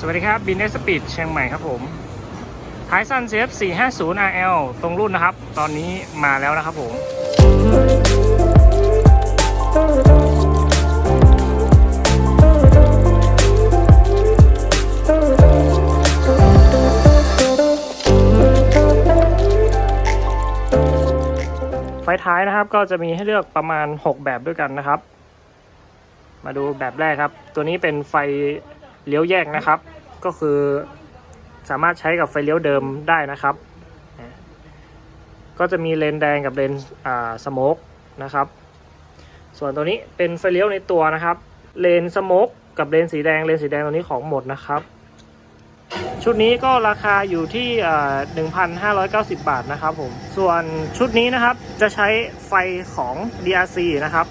สวัสดีครับบินเอสปีดเชียงใหม่ครับผมท้ายสั้น CF 450 RL ตรงรุ่นนะครับ ตอนนี้มาแล้วนะครับผม ไฟท้ายนะครับก็จะมีให้เลือกประมาณ 6 แบบด้วยกันนะครับ มาดูแบบแรกครับ ตัวนี้เป็นไฟ เลี้ยวแยกนะครับ ก็คือสามารถใช้กับไฟเลี้ยวเดิมได้นะครับ ก็จะมีเลนแดงกับเลนอ่าสโมกนะครับ ส่วนตัวนี้เป็นไฟเลี้ยวในตัวนะครับ เลนสโมกกับเลนสีแดงเลนสีแดงตัวนี้ของหมดนะครับ ชุดนี้ก็ราคาอยู่ที่อ่า1,590 บาทนะครับผม ส่วนชุดนี้นะครับจะใช้ไฟของ DRC นะครับ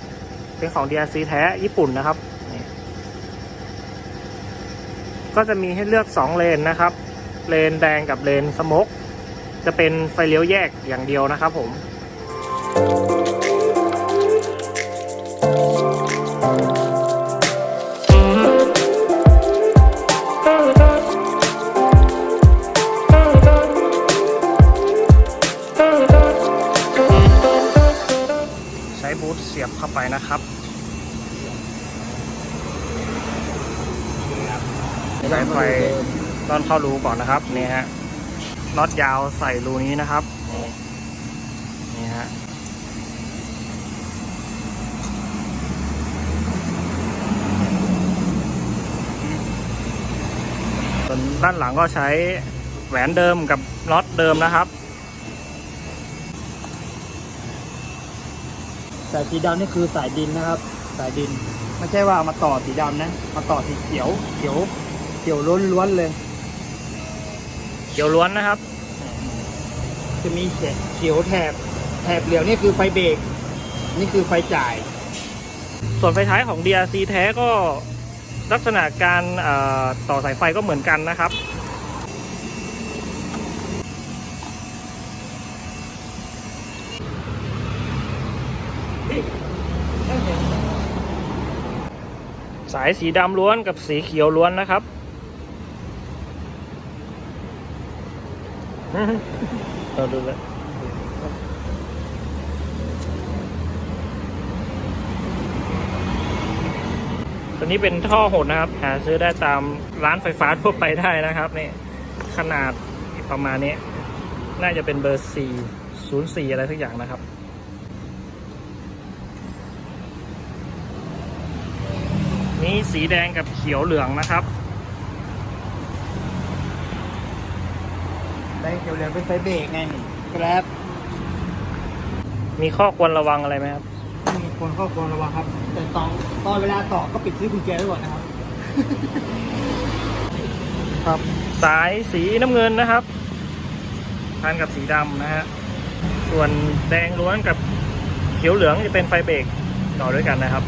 เป็นของ DRC แท้ญี่ปุ่นนะครับนี่ ก็จะมีให้เลือก 2 เลนนะครับ เลนแดงกับเลนสโมกจะเป็นไฟเลี้ยวแยกอย่างเดียวนะครับผมใช้บูทเสียบเข้าไปนะครับ ใช้ไฟตอนเข้ารูก่อนนะครับนี่ฮะน็อตยาวใส่รูนี้นะครับนี่นี่ฮะส่วนด้านหลังก็ใช้แหวนเดิมกับน็อตเดิมนะครับสายสีดำนี่คือสายดินนะครับ สายดิน ไม่ใช่ว่าเอามาต่อสีดำนะ มาต่อสีเขียว เขียว เขียวล้วนๆเลย เขียวล้วนนะครับ จะมีเขียวเขียวแถบ แถบเหลืองนี่คือไฟเบรก นี่คือไฟจ่าย ส่วนไฟท้ายของ DRC แท้ก็ลักษณะการเอ่อต่อสายไฟก็เหมือนกันนะครับ สายสีดำล้วนกับสีเขียวล้วนนะครับ เราดูเลยตัวนี้เป็นท่อหดนะครับ หาซื้อได้ตามร้านไฟฟ้าทั่วไปได้นะครับนี่ขนาดประมาณนี้ น่าจะเป็นเบอร์ 4 0 4 อะไรสักอย่างนะครับ นี่สีแดงกับเขียวเหลืองนะครับ ได้เขียวเหลืองเป็นไฟเบรกไงแกร็บมีข้อควรระวังอะไรไหมครับ มีคนเข้าควรระวังครับ แต่ตอนตอนเวลาต่อก็ปิดซื้อกุญแจไว้ก่อนนะครับ ครับ สายสีน้ำเงินนะครับพันกับสีดำนะฮะ ส่วนแดงล้วนกับเขียวเหลืองจะเป็นไฟเบรกต่อด้วยกันนะครับ